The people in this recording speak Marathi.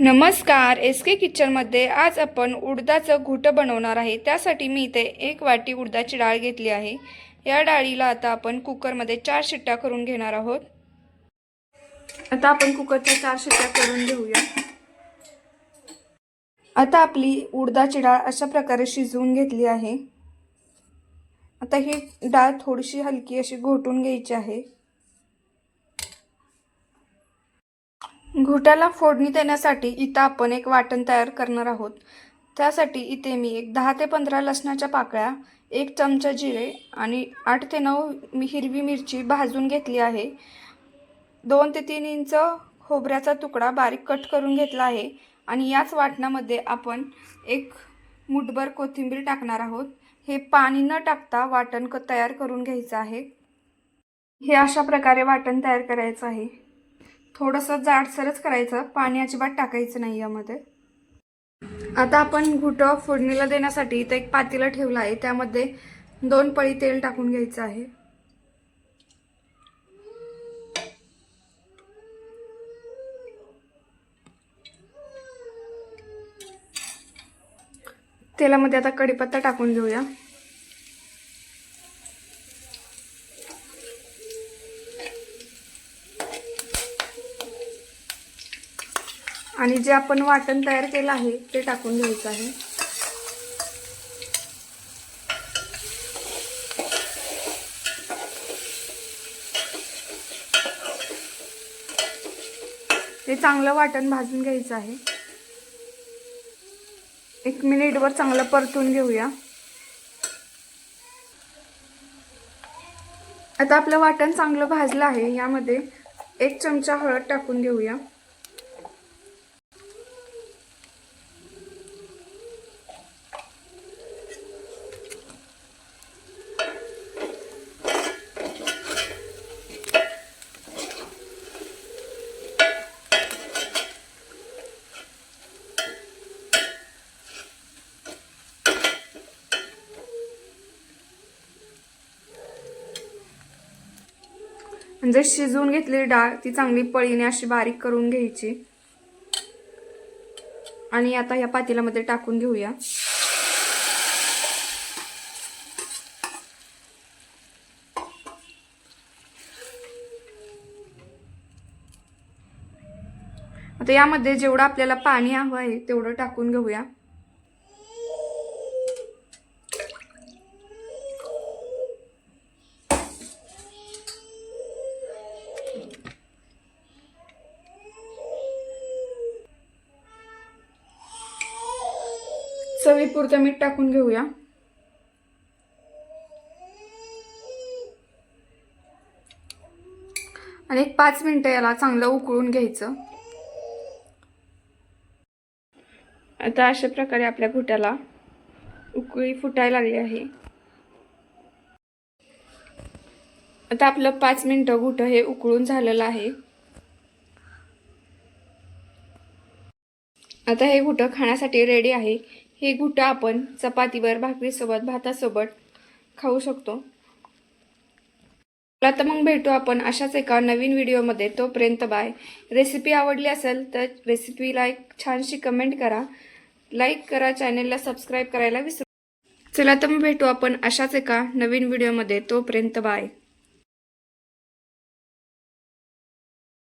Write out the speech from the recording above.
नमस्कार एस के किचनमध्ये आज आपण उडदाचं घुटं बनवणार आहे. त्यासाठी मी इथे एक वाटी उडदाची डाळ घेतली आहे. या डाळीला आता आपण कुकरमध्ये चार शिट्ट्या करून घेणार आहोत. आता आपण कुकरच्या चार शिट्ट्या करून घेऊया. आता आपली उडदाची डाळ अशा प्रकारे शिजवून घेतली आहे. आता ही डाळ थोडीशी हलकी अशी घोटून घ्यायची आहे. घोटाला फोडणी देण्यासाठी इथं आपण एक वाटण तयार करणार आहोत. त्यासाठी इथे मी एक दहा ते पंधरा लसणाच्या पाकळ्या एक चमचा जिरे आणि आठ ते नऊ मी हिरवी मिरची भाजून घेतली आहे. दोन ते तीन इंच खोबऱ्याचा तुकडा बारीक कट करून घेतला आहे आणि याच वाटणामध्ये आपण एक मुठभर कोथिंबीर टाकणार आहोत. हे पाणी न टाकता वाटण क तयार करून घ्यायचं आहे. हे अशा प्रकारे वाटण तयार करायचं आहे. थोडंसं जाडसरच करायचं. पाणी अजिबात टाकायचं नाही यामध्ये. आता आपण घुटं फोडणीला देण्यासाठी इथं एक पातीला ठेवलं आहे. त्यामध्ये दोन पळी तेल टाकून घ्यायचं आहे. तेलामध्ये आता कढीपत्ता टाकून घेऊया. आणि जे आपण वाटण तयार केलं आहे ते टाकून घ्यायचं आहे. ते चांगलं वाटण भाजून घ्यायचं आहे. एक मिनिटवर चांगलं परतून घेऊया. आता आपलं वाटण चांगलं भाजलं आहे यामध्ये एक चमचा हळद टाकून घेऊया. म्हणजे शिजवून घेतलेली डाळ ती चांगली पळीने अशी बारीक करून घ्यायची. आणि आता या पातेल्यामध्ये टाकून घेऊया. आता यामध्ये जेवढं आपल्याला पाणी हवं आहे तेवढं टाकून घेऊया. चवीपुरतं मीठ टाकून घेऊया. आणि एक पाच मिनटं याला चांगलं उकळून घ्यायचं. आता अशा प्रकारे आपल्या घोट्याला उकळी फुटायला लागली आहे. आता आपलं पाच मिनटं घुटं हे उकळून झालेलं आहे. आता हे घुटं खाण्यासाठी रेडी आहे. हे घुटं आपण चपातीवर भाकरीसोबत भातासोबत खाऊ शकतो. तर मग भेटू आपण अशाच एका नवीन व्हिडिओमध्ये. तोपर्यंत बाय. रेसिपी आवडली असेल तर रेसिपीला एक छानशी कमेंट करा. लाईक करा चॅनेलला सबस्क्राईब करायला विसरू चला तर मग भेटू आपण अशाच एका नवीन व्हिडिओमध्ये. तोपर्यंत बाय.